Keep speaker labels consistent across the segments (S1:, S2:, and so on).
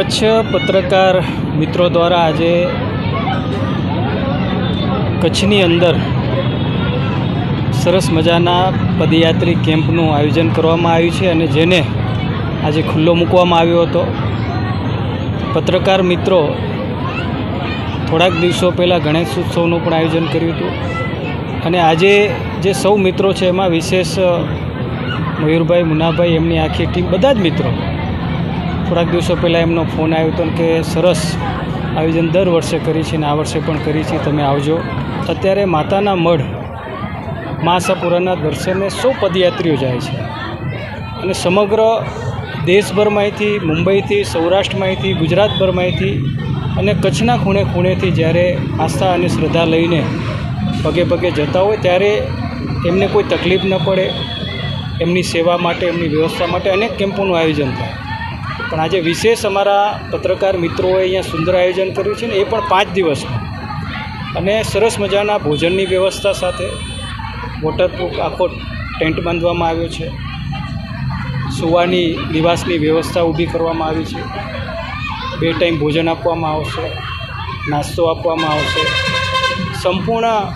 S1: કચ્છ પત્રકાર મિત્રો દ્વારા આજે કચ્છની અંદર સરસ મજાના પદયાત્રી કેમ્પનું આયોજન કરવામાં આવ્યું છે અને જેને આજે ખુલ્લો મૂકવામાં આવ્યો હતો. પત્રકાર મિત્રો, થોડાક દિવસો પહેલાં ગણેશ ઉત્સવનું પણ આયોજન કર્યું હતું. અને આજે જે સૌ મિત્રો છે એમાં વિશેષ, મયુરભાઈ, મુનાભાઈ, એમની આખી ટીમ, બધા જ મિત્રો થોડાક દિવસો પહેલાં એમનો ફોન આવ્યો હતો કે સરસ આયોજન દર વર્ષે કરી છે અને આ વર્ષે પણ કરી છે, તમે આવજો. અત્યારે માતાના મઢ મા આશાપુરાના દર્શને સૌ પદયાત્રીઓ જાય છે. અને સમગ્ર દેશભરમાંથી મુંબઈથી સૌરાષ્ટ્રમાંથી ગુજરાતભરમાંથી અને કચ્છના ખૂણે ખૂણેથી જ્યારે આસ્થા અને શ્રદ્ધા લઈને પગે પગે જતા હોય ત્યારે એમને કોઈ તકલીફ ન પડે. એમની સેવા માટે, એમની વ્યવસ્થા માટે અનેક કેમ્પોનું આયોજન થાય. પણ આજે વિશેષ અમારા પત્રકાર મિત્રોએ અહીંયા સુંદર આયોજન કર્યું છે ને એ પણ પાંચ દિવસનું અને સરસ મજાના ભોજનની વ્યવસ્થા સાથે વોટરપ્રૂફ આખો ટેન્ટ બાંધવામાં આવ્યો છે. સુવાની નિવાસની વ્યવસ્થા ઊભી કરવામાં આવી છે. બે ટાઈમ ભોજન આપવામાં આવશે, નાસ્તો આપવામાં આવશે. સંપૂર્ણ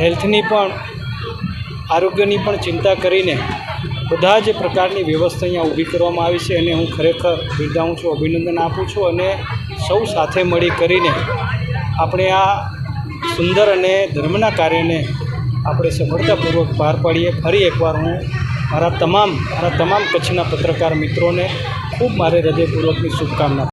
S1: હેલ્થની પણ, આરોગ્યની પણ ચિંતા કરીને બધા જ પ્રકારની વ્યવસ્થા અહીંયા ઊભી કરવામાં આવી છે અને હું ખરેખર બિરદાવું છું, અભિનંદન આપું છું અને સૌ સાથે મળી કરીને આપણે આ સુંદર અને ધર્મના કાર્યને આપણે સફળતાપૂર્વક પાર પાડીએ. ફરી એકવાર હું મારા તમામ મારા તમામ કચ્છના પત્રકાર મિત્રોને ખૂબ મારે હૃદયપૂર્વકની શુભકામના